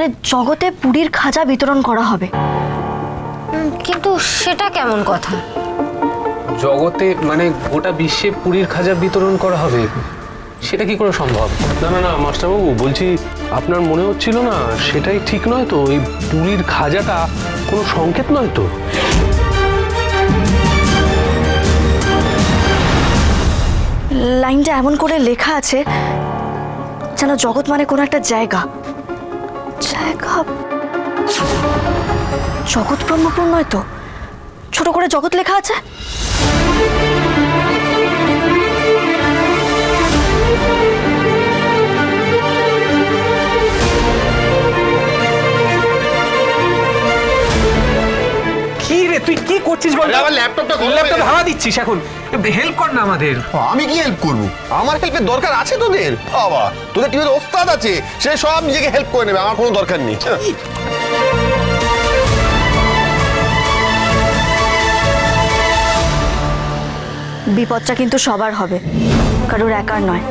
তাহলে জগতে পুরীর খাজা বিতরণ করা হবে। কিন্তু সেটা কেমন কথা? জগতে মানে গোটা বিশ্বে পুরীর খাজা বিতরণ করা হবে? সেটা কি করে সম্ভব? না না না মাস্টারবাবু বলছি আপনার মনে হচ্ছিল না সেটাই ঠিক নয় তো এই পুরীর খাজাটা কোনো সংকেত নয় তো? লাইনটা এমন করে লেখা আছে যেন জগৎ মানে কোনো একটা জায়গা। জায়গা জগৎ ব্রহ্মপুর নয় তো? ছোট করে জগৎ লেখা আছে? কি রে তুই কি করছিস বল? ল্যাপটপটা ল্যাপটপ। হাওয়া দিচ্ছিস এখন। হেল্প কর না আমাদের। আমি কি হেল্প করব? আমার হেল্পের দরকার আছে তোদের? বাবা তোদের টিভিতে ওস্তাদ আছে সে সব নিজেকে হেল্প করে নেবে আমার কোনো দরকার নেই। বিপদটা কিন্তু সবার হবে কারোর একার নয়।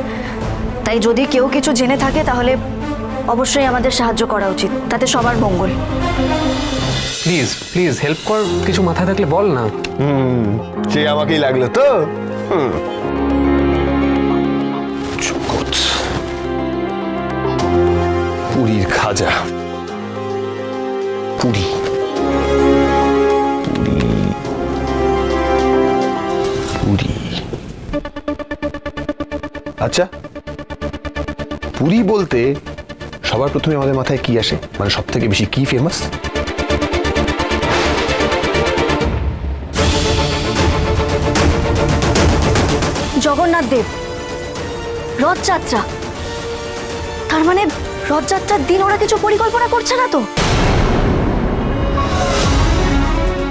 তাই যদি কেউ কিছু জেনে থাকে তাহলে অবশ্যই আমাদের সাহায্য করা উচিত তাতে সবার মঙ্গল। প্লিজ প্লিজ হেল্প কর কিছু মাথায় থাকলে বল না। হুম সে আমাকেই লাগল তো। হুম। পুরীর খাজা। পুরী। পুরী। পুরী। আচ্ছা পুরী বলতে সবার প্রথমে আমাদের মাথায় কি আসে? মানে সব থেকে বেশি কি ফেমাস জগন্নাথ দেব। রথযাত্রা। তার মানে রথযাত্রার দিন ওরা কিছু পরিকল্পনা করছে না তো?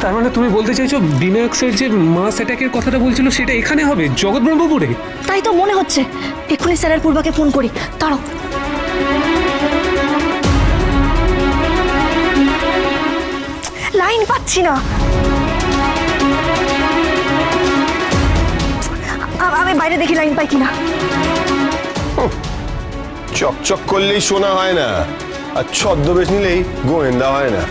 তার মানে তুমি বলতে চাইছো বিনায়ক স্যার যে মাস অ্যাটাকের কথাটা বলছিল সেটা এখানে হবে জগৎ ব্রহ্মপুরে তাই তো মনে হচ্ছে। এক্ষুনি স্যারের পূর্বাকে ফোন করি। তাড়াও লাইন পাচ্ছি না। বাইরে দেখি লাইন পাই কিনা। চকচক করলেই শোনা হয় না আর ছদ্মবেশ নিলেই গোয়েন্দা হয় না।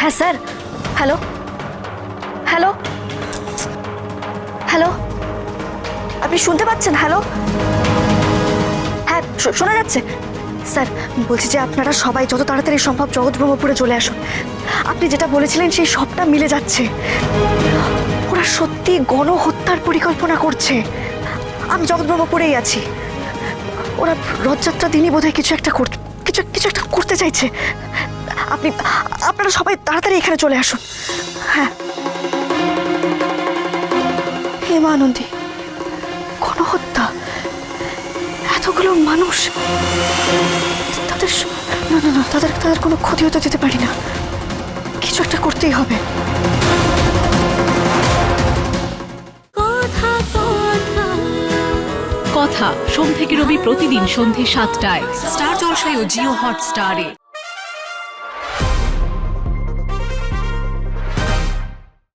হ্যাঁ স্যার। হ্যালো? হ্যালো? হ্যালো? আপনি শুনতে পাচ্ছেন? হ্যালো? হ্যাঁ শোনা যাচ্ছে। স্যার, বলছি যে আপনারা সবাই যত তাড়াতাড়ি সম্ভব জগৎ ব্রহ্মপুরে চলে আসুন। আপনি যেটা বলেছিলেন সেই সবটা মিলে যাচ্ছে। ওরা সত্যি গণহত্যার পরিকল্পনা করছে। আমি জগৎ ব্রহ্মপুরেই আছি। ওরা রথযাত্রা দিনই বোধহয় কিছু একটা কিছু কিছু একটা করতে চাইছে। আপনি আপনারা সবাই তাড়াতাড়ি এখানে চলে আসুন। হ্যাঁ। হেমা আনন্দী এতগুলো মানুষ। তাদের না না না তাদের তাদের কোনো ক্ষতি হতে যেতে পারি না। কিছু একটা করতেই হবে। কথা সোম থেকে রবি প্রতিদিন সন্ধে সাতটায়। স্টার জলসায় ও জিও হটস্টারে।